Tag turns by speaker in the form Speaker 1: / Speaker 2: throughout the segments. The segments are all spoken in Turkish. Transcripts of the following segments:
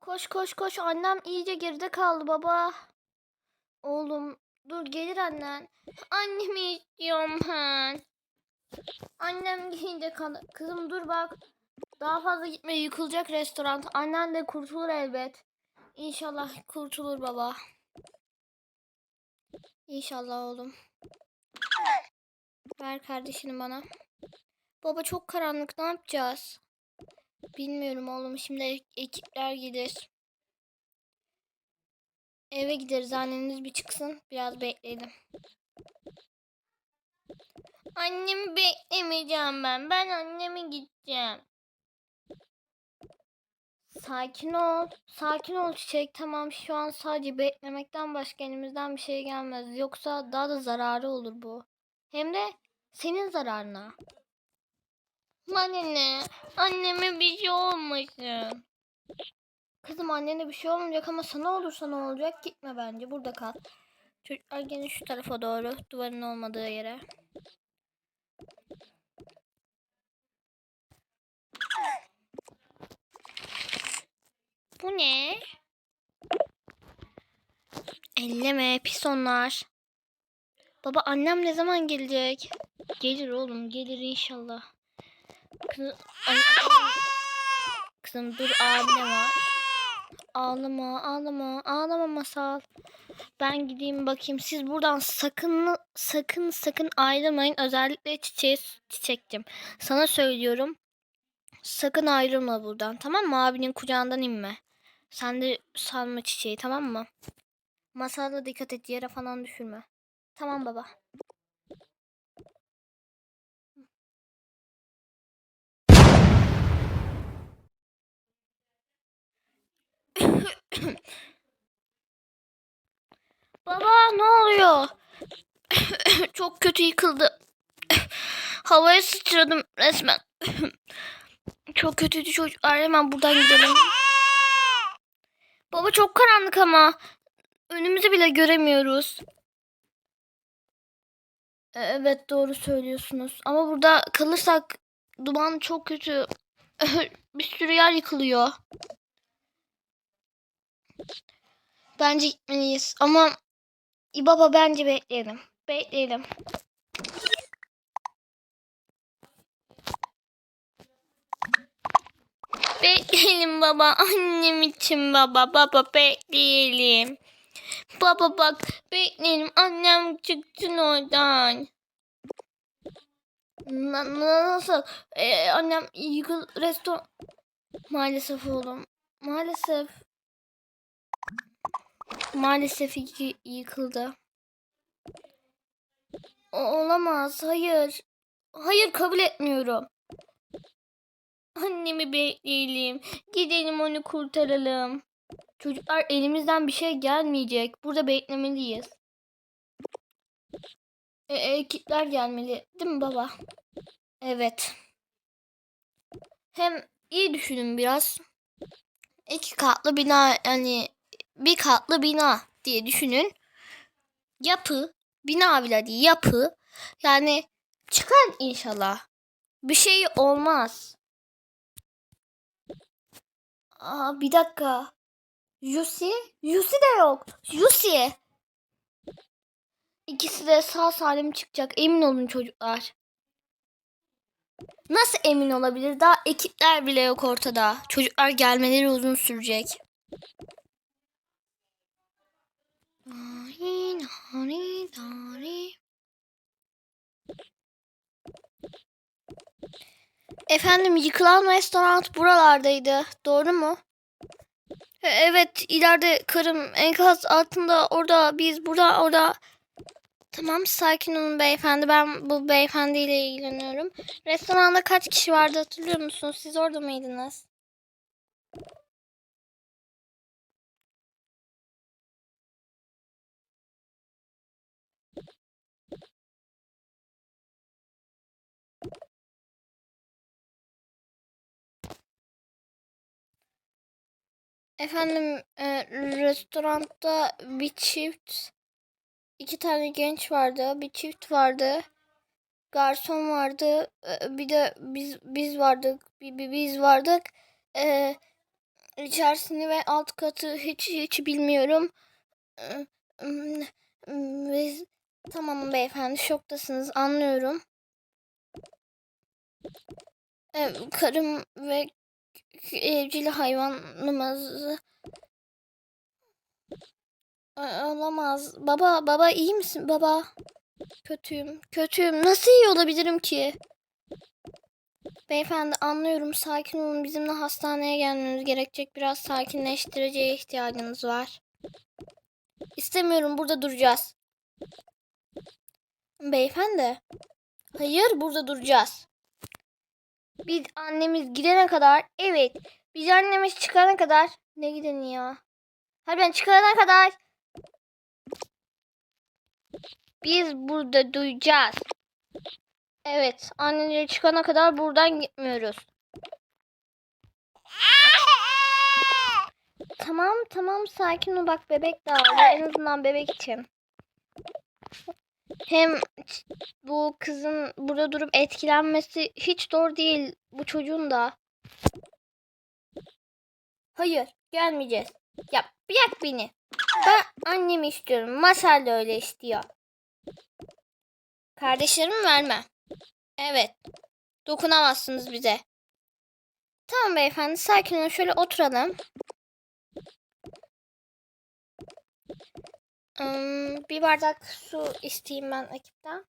Speaker 1: Koş koş koş annem iyice geride kaldı baba. Oğlum dur gelir annen. Annemi istiyorum ben. Annem gelince kal Kızım dur bak. Daha fazla gitme yıkılacak restoran. Annen de kurtulur elbet. İnşallah kurtulur baba. İnşallah oğlum. Ver kardeşini bana. Baba çok karanlık ne yapacağız? Bilmiyorum oğlum şimdi ek- ekipler gelir. Eve gideriz anneniz bir çıksın biraz bekleyelim. Annemi beklemeyeceğim ben. Ben anneme gideceğim. Sakin ol. Sakin ol Çiçek. Tamam şu an sadece beklemekten başka elimizden bir şey gelmez. Yoksa daha da zararı olur bu. Hem de senin zararına. Anne, anneme bir şey olmasın. Kızım annene bir şey olmayacak ama sana olursa ne olacak? Gitme bence. Burada kal. Çocuklar gene şu tarafa doğru. Duvarın olmadığı yere. Bu ne? Elleme pis onlar. Baba annem ne zaman gelecek? Gelir oğlum gelir inşallah. Kızım, ay, Kızım dur abine var. Ağlama ağlama ağlama masal. Ben gideyim bakayım. Siz buradan sakın sakın sakın ayrılmayın. Özellikle çiçeğe çiçektim. Sana söylüyorum. Sakın ayrılma buradan. Tamam mı? Abinin kucağından inme. Sen de salma çiçeği tamam mı? Masala dikkat et yere falan düşürme. Tamam baba. Baba ne oluyor? Çok kötü yıkıldı. Havaya sıçradım resmen. çok kötüydü çocuklar. Hemen buradan gidelim. Baba çok karanlık ama. Önümüzü bile göremiyoruz. E, Evet doğru söylüyorsunuz. Ama burada kalırsak duman çok kötü. Bir sürü yer yıkılıyor. Bence gitmeliyiz. Ama baba bence bekleyelim. Bekleyelim. Bekleyelim baba. Annem için baba. Baba bekleyelim. Baba bak bekleyelim. Annem çıksın oradan. Na- nasıl? Ee, annem yıkıl restoran... Maalesef oğlum. Maalesef. Maalesef yıkı- yıkıldı. O- olamaz. Hayır. Hayır kabul etmiyorum. Annemi bekleyelim. Gidelim onu kurtaralım. Çocuklar elimizden bir şey gelmeyecek. Burada beklemeliyiz. E, ekipler gelmeli. Değil mi baba? Evet. Hem iyi düşünün biraz. İki katlı bina yani bir katlı bina diye düşünün. Yapı, bina bile değil yapı. Yani çıkar inşallah. Bir şey olmaz. Aa bir dakika. Yusi? Yusi de yok. Yusi. İkisi de sağ salim çıkacak. Emin olun çocuklar. Nasıl emin olabilir? Daha ekipler bile yok ortada. Çocuklar gelmeleri uzun sürecek. Efendim yıkılan restoran buralardaydı. Doğru mu? E, Evet ileride karım enkaz altında orada biz burada orada. Tamam sakin olun beyefendi. Ben bu beyefendiyle ilgileniyorum. Restoranda kaç kişi vardı hatırlıyor musunuz? Siz orada mıydınız? Efendim e, restoranda bir çift iki tane genç vardı. Bir çift vardı. Garson vardı. e, bir de biz biz vardık. Bir, bir- biz vardık. E, içerisini ve alt katı hiç hiç bilmiyorum. Hmm, Ve tamam beyefendi şoktasınız anlıyorum. Ee, karım ve evcil hayvanımız olamaz. Baba baba iyi misin baba? Kötüyüm. Kötüyüm. Nasıl iyi olabilirim ki? Beyefendi anlıyorum. Sakin olun. Bizimle hastaneye gelmeniz gerekecek. Biraz sakinleştiriciye ihtiyacınız var. İstemiyorum. Burada duracağız. Beyefendi. Hayır burada duracağız. Biz annemiz gidene kadar evet. Biz annemiz çıkana kadar ne gideni ya? Hayır ben çıkana kadar biz burada duyacağız. Evet, anneleri çıkana kadar buradan gitmiyoruz. Tamam, tamam sakin ol bak bebek de ağlıyor. En azından bebek için. Hem bu kızın burada durup etkilenmesi hiç doğru değil. Bu çocuğun da. Hayır, gelmeyeceğiz. Ya bırak beni. Ben annemi istiyorum. Masal da öyle istiyor. Kardeşlerimi verme. Evet. Dokunamazsınız bize. Tamam beyefendi sakin olun. Şöyle oturalım. Bir bardak su isteyeyim ben ekipten.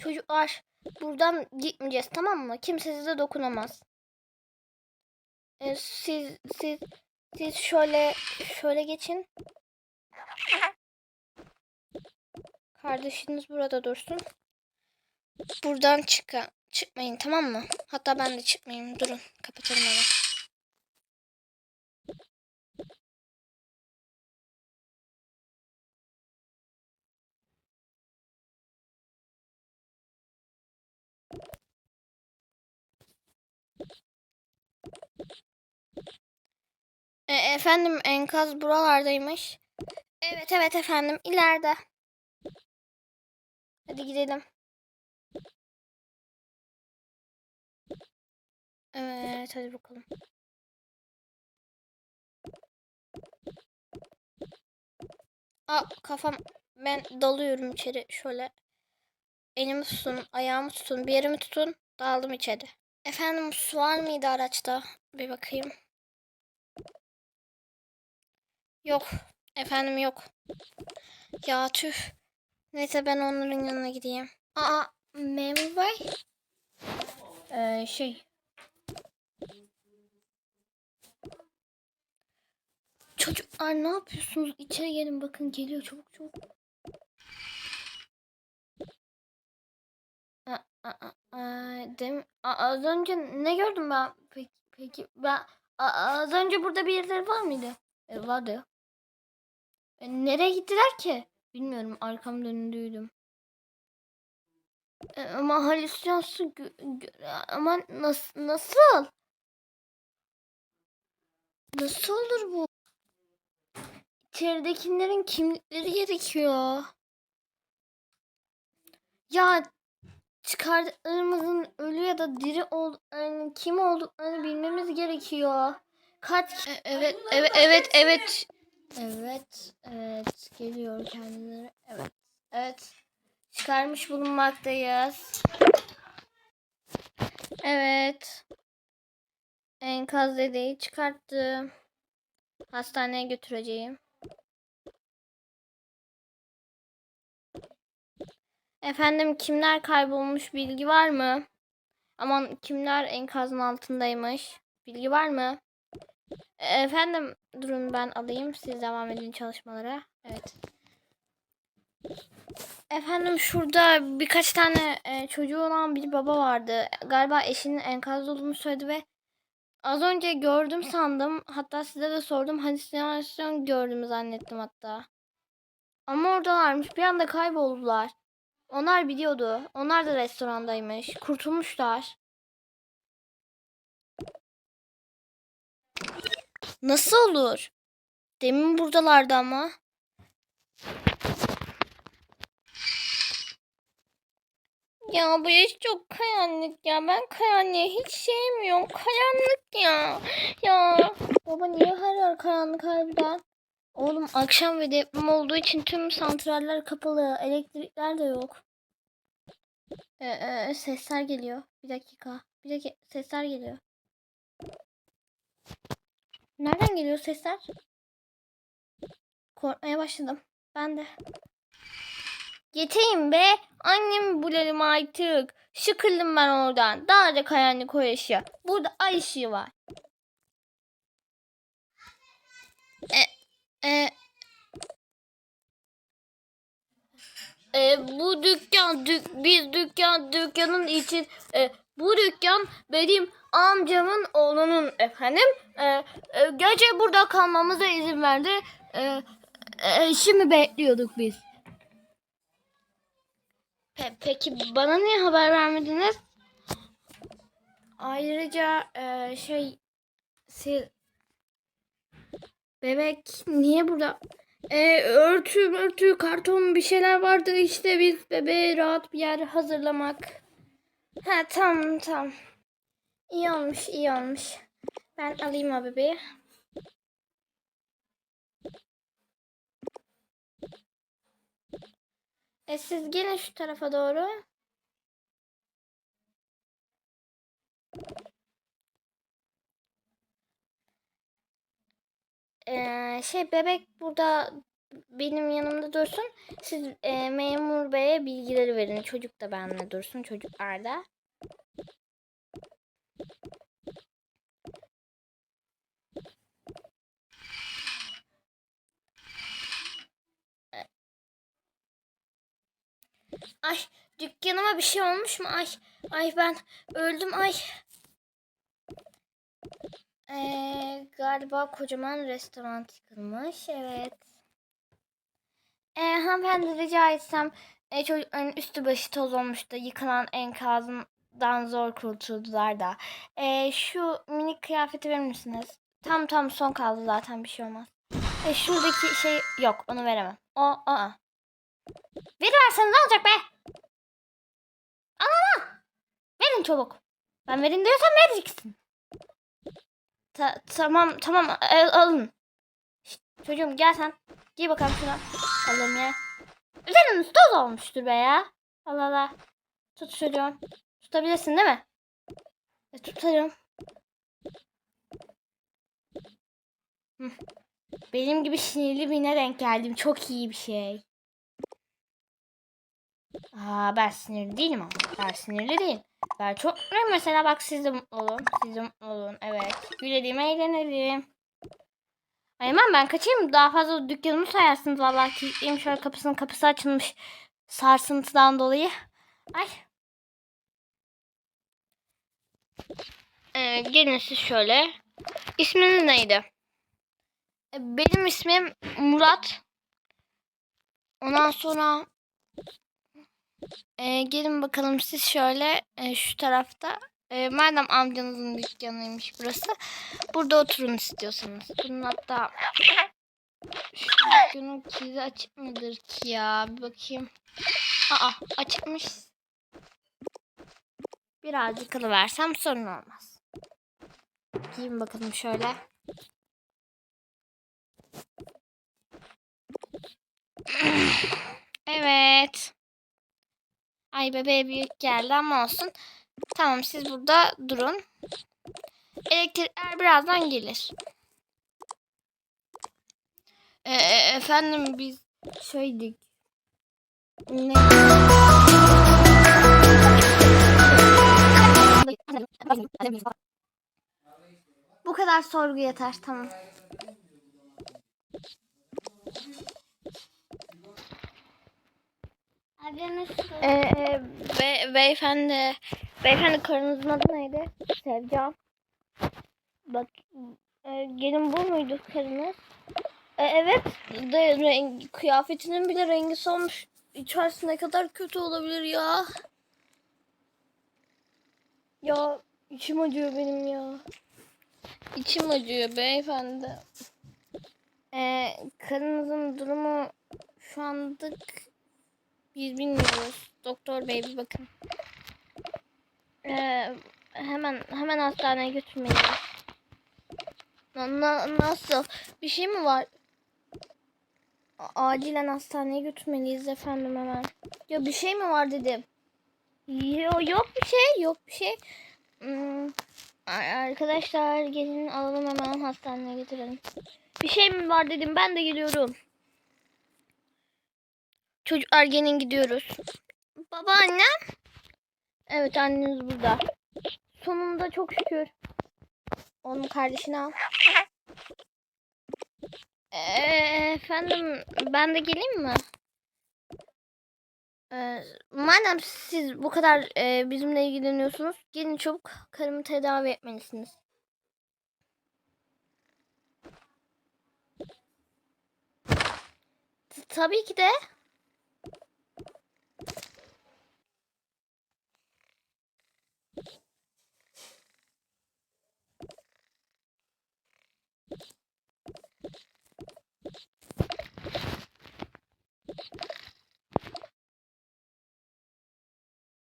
Speaker 1: Çocuklar buradan gitmeyeceğiz tamam mı? Kimse size dokunamaz. Ee, siz siz siz şöyle şöyle geçin. Kardeşiniz burada dursun. Buradan çıka çıkmayın tamam mı? Hatta ben de çıkmayayım. Durun. Kapatalım hemen. E, efendim enkaz buralardaymış. Evet evet efendim ileride. Hadi gidelim. Evet hadi bakalım. Aa kafam ben dalıyorum içeri şöyle. Elimi tutun, ayağımı tutun, bir yerimi tutun. Daldım içeri. Efendim su var mıydı araçta? Bir bakayım. Yok. Efendim yok. Ya tüh. Neyse ben onların yanına gideyim. Aa memur bey. Ee, şey. Çocuklar ne yapıyorsunuz? İçeri gelin bakın geliyor çabuk çabuk. Dem az önce ne gördüm ben? Peki, peki ben az önce burada birileri var mıydı? E, vardı. E, nereye gittiler ki? Bilmiyorum arkamda döndüydüm. E, ama halüsinasyon ama nasıl nasıl? Nasıl olur bu? İçeridekilerin kimlikleri gerekiyor. Ya çıkardıklarımızın ölü ya da diri ol yani kim olduklarını bilmemiz gerekiyor. Kaç E- evet evet evet evet evet evet geliyor kendileri. Evet. Evet. Çıkarmış bulunmaktayız. Evet. Enkaz dedeyi çıkarttım. Hastaneye götüreceğim. Efendim kimler kaybolmuş bilgi var mı? Aman kimler enkazın altındaymış? Bilgi var mı? Efendim durun ben alayım. Siz devam edin çalışmalara. Evet. Efendim şurada birkaç tane e, çocuğu olan bir baba vardı. Galiba eşinin enkazda olduğunu söyledi ve az önce gördüm sandım. Hatta size de sordum. Halüsinasyon gördüm zannettim hatta. Ama oradalarmış. Bir anda kayboldular. Onlar biliyordu. Onlar da restorandaymış. Kurtulmuşlar. Nasıl olur? Demin buradalardı ama. Ya bu yaş çok karanlık ya. Ben karanlığı hiç sevmiyorum. Karanlık ya. Ya. Baba niye her yer karanlık harbiden? Oğlum akşam ve deprem olduğu için tüm santraller kapalı. Elektrikler de yok. Ee, e, sesler geliyor. Bir dakika. Bir dakika. Sesler geliyor. Nereden geliyor sesler? Korkmaya başladım. Ben de. Yeteyim be. Annemi bulalım artık. Sıkıldım ben oradan. Daha da karanlık o yaşı. Burada ay ışığı var. E, e, e, bu dükkan, dük, biz dükkan, dükkanın için, e, bu dükkan benim amcamın oğlunun efendim. E, e, gece burada kalmamıza izin verdi. E, e, şimdi bekliyorduk biz. Pe- peki bana niye haber vermediniz? Ayrıca e, şey siz bebek niye burada? E, örtü örtü karton bir şeyler vardı işte biz bebeğe rahat bir yer hazırlamak. Ha tamam tamam. İyi olmuş iyi olmuş. Ben alayım o bebeği. E siz gelin şu tarafa doğru. Ee, şey bebek burada benim yanımda dursun. Siz e, memur beye bilgileri verin. Çocuk da benimle dursun. Çocuk Arda. Ay dükkanıma bir şey olmuş mu? Ay ay ben öldüm ay. Ee, galiba kocaman restoran yıkılmış. Evet. Ee, hanımefendi rica etsem e, çocukların üstü başı toz olmuştu. Yıkılan enkazından zor kurtuldular da. Ee, şu minik kıyafeti verir misiniz? Tam tam son kaldı zaten bir şey olmaz. E, şuradaki şey yok onu veremem. O aa. Veriversen ne olacak be? Al al al. Verin çabuk. Ben verin diyorsam vereceksin. Ta- tamam tamam al- alın. Çocuğum gel sen. Giy bakalım şuna. Alalım ya. Üzeriniz toz olmuştur be ya. Allah Allah. Tut çocuğum. Tutabilirsin değil mi? E, tutarım. Benim gibi sinirli birine denk geldim. Çok iyi bir şey. Aa, ben sinirli değilim ama. Ben sinirli değilim. Ben çok mutluyum. Mesela bak siz de mutlu olun. Siz de mutlu olun. Evet. Gülelim, eğlenelim. Ay aman ben kaçayım. Daha fazla dükkanımı sayarsınız. Vallahi kilitliyim. Şöyle kapısının kapısı açılmış. Sarsıntıdan dolayı. Ay. Ee, gelin siz şöyle. İsminiz neydi? Ee, Benim ismim Murat. Ondan sonra ee, gelin bakalım siz şöyle e, şu tarafta. E, madem amcanızın dükkanıymış burası. Burada oturun istiyorsanız. Bunun hatta şu dükkanın kilidi açık mıdır ki ya? Bir bakayım. Aa açıkmış. Birazcık alıversem sorun olmaz. Giyin bakalım şöyle. Evet. Ay bebeğe büyük geldi ama olsun. Tamam siz burada durun. Elektrikler birazdan gelir. Ee, efendim biz şeydik. Ne? Bu kadar sorgu yeter tamam. Ee, e, be, beyefendi, beyefendi karınızın adı neydi? Sevcan. Bak, e, gelin bu muydu karınız? E, evet, de rengi, kıyafetinin bile rengi solmuş. İçerisi ne kadar kötü olabilir ya. Ya içim acıyor benim ya. İçim acıyor beyefendi. Ee, karınızın durumu şu anlık biz bilmiyoruz. Doktor bey bir bakın. Ee, hemen hemen hastaneye götürmeliyiz. Na- na- nasıl? Bir şey mi var? Acilen hastaneye götürmeliyiz efendim hemen. Ya bir şey mi var dedim. Yo, yok bir şey, yok bir şey. Hmm, arkadaşlar gelin alalım hemen hastaneye götürelim. Bir şey mi var dedim ben de geliyorum. Çocuklar gelin gidiyoruz. Baba annem. Evet anneniz burada. Sonunda çok şükür. Onun kardeşini al. Ee, efendim ben de geleyim mi? Ee, madem siz bu kadar e, bizimle ilgileniyorsunuz, gelin çabuk karımı tedavi etmelisiniz. Tabii ki de.